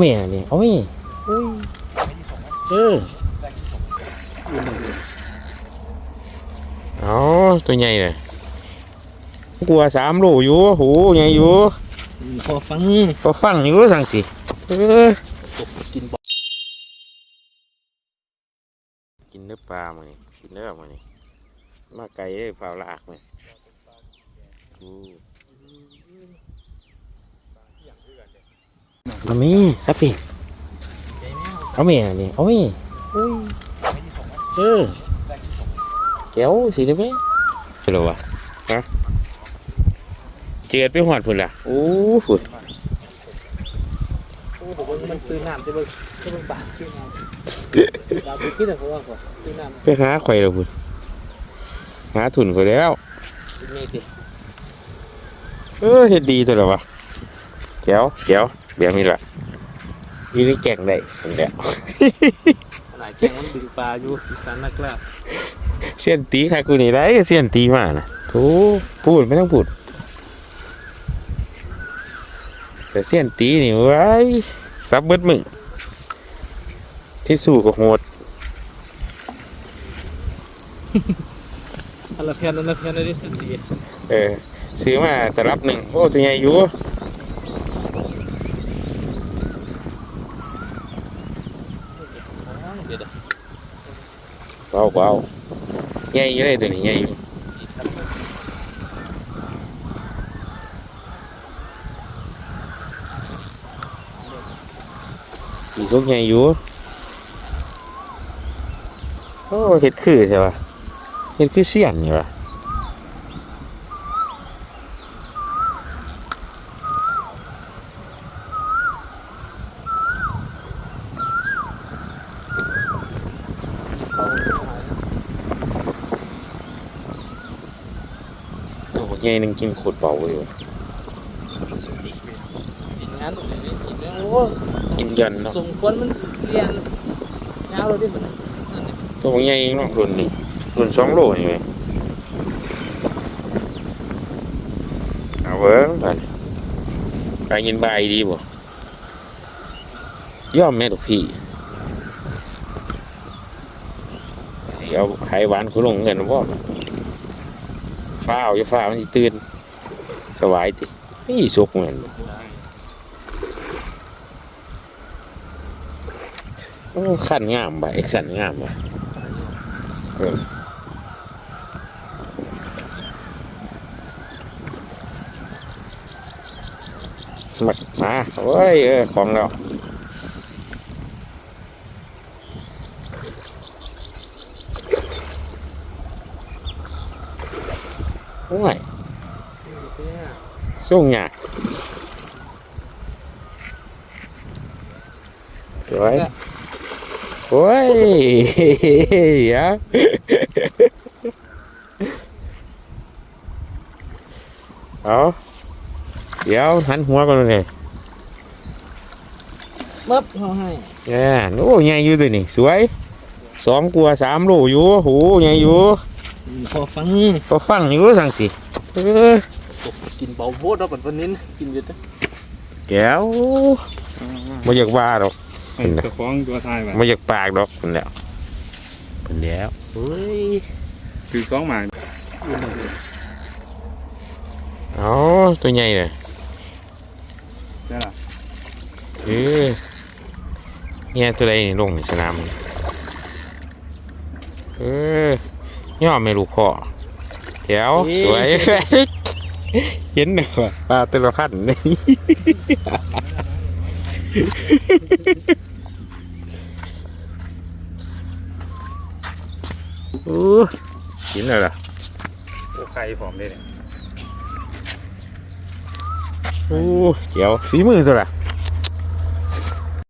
แม่นี่เอาแม่เออเอาตัวใหญ่เลยกลัวสามโลอยู่โหใหญ่อยู่พอฟังก็ฟังอยู่สั่งสิเออกินบ่กินเนื้อปลามานี่กินเนื้อมานี่มาไกลเลยเปล่าลากเลยอู้ เอาแม่ครับพี่เอาแม่นี่เอาแม่เออแก้วสิได้ไหมเจอแล้ววะฮะเจิดไปหอดพุ่นล่ะโอ้ฝุ่นโอ้ผมมันตื้นน้ำจะเบิ่งจะเบิ่งปากตื้นน้ำดาวคิดแต่เพราะว่าก่อนตื้นน้ำไปหาข่อยแล้วพุ่นหาทุนก็แล้วกินนี่สิเออเฮ็ดดีตัวละวะแก้วแก้ว แบบนี้ล่ะนี่นี่แก่งได้ผมแล้วหลายแข่งมันดึงปลาอยู่อีสานนักล่าเสียนตีใครกูนี่ได้เสียนตีมานะโอ้พูดไม่ต้องพูดแต่เสียนตีนี่ไว้ยซับเบิดมึงที่สู้กับโหดอันละแผ่นอันละแผ่นเลยดิสันติเออซื้อมาตลับหนึ่งโอ้ตัวใหญ่อยู่ เดี๋ยวเบาเบาใหญ่อยู่เลยตัวนี้ใหญ่อยู่อีกพวกใหญ่อยู่โอ้เห็ดคือใช่ปะเห็ดคือเสียนอยู่ปะ ตัวใหญ่หนึงกินขวดเบาเลยว่ะกินงานตรงไหนนี่กินแล้วโอ้กินยันเนาะสมควรมันเรียนยาวเลยดิมันนั่นนี่ตัวใหญ่เนาะรุ่นนี้รุ่นสองโลนี่เว้ยเอาเบิ้งไปไปยินบายดีบ่ย่อมแม่ลูกพี่เอาไขหวานคุณลงเงินบ่ ฟ้าวอย่าฟ้าวมันสิตื่นสบายตินี่สุกเหมือนโอ้ขันงามไปขันงามไปมามาเว้ยเออของเรา โอ้ยส่งยากสวยโอ้ยยะเอาเดี๋ยวหันหัวก่อน เลยมับเขาให้แย่โอ้ใหญ่อยู่ตัวนี่สวยสองกลัวสามโลอยู่โหใหญ่อยู่พอฟังก็ฟังอยู่สั่งสิเออกินเบาโพดเนาะปันปันนี้กินเยอะจ้ะแก้วไม่อยากว่าดอกเป็นไงเจ้าของตัวทายไปไม่อยากปากดอกเป็นแล้วเป็นแล้วเฮ้ยคือสองหมากอ๋อตัวใหญ่เลยได้ล่ะเออเนี่ยตัวใดนี่ลงในสนามเออ ย่อไม่รู้ข้อแถวสวย เห็นเนอะปลาเตละพันนี่โอ้กินเลยล่ะตัวไก่ผอมเลยเนี่ยโอ้เจียวฝีมือสุดละ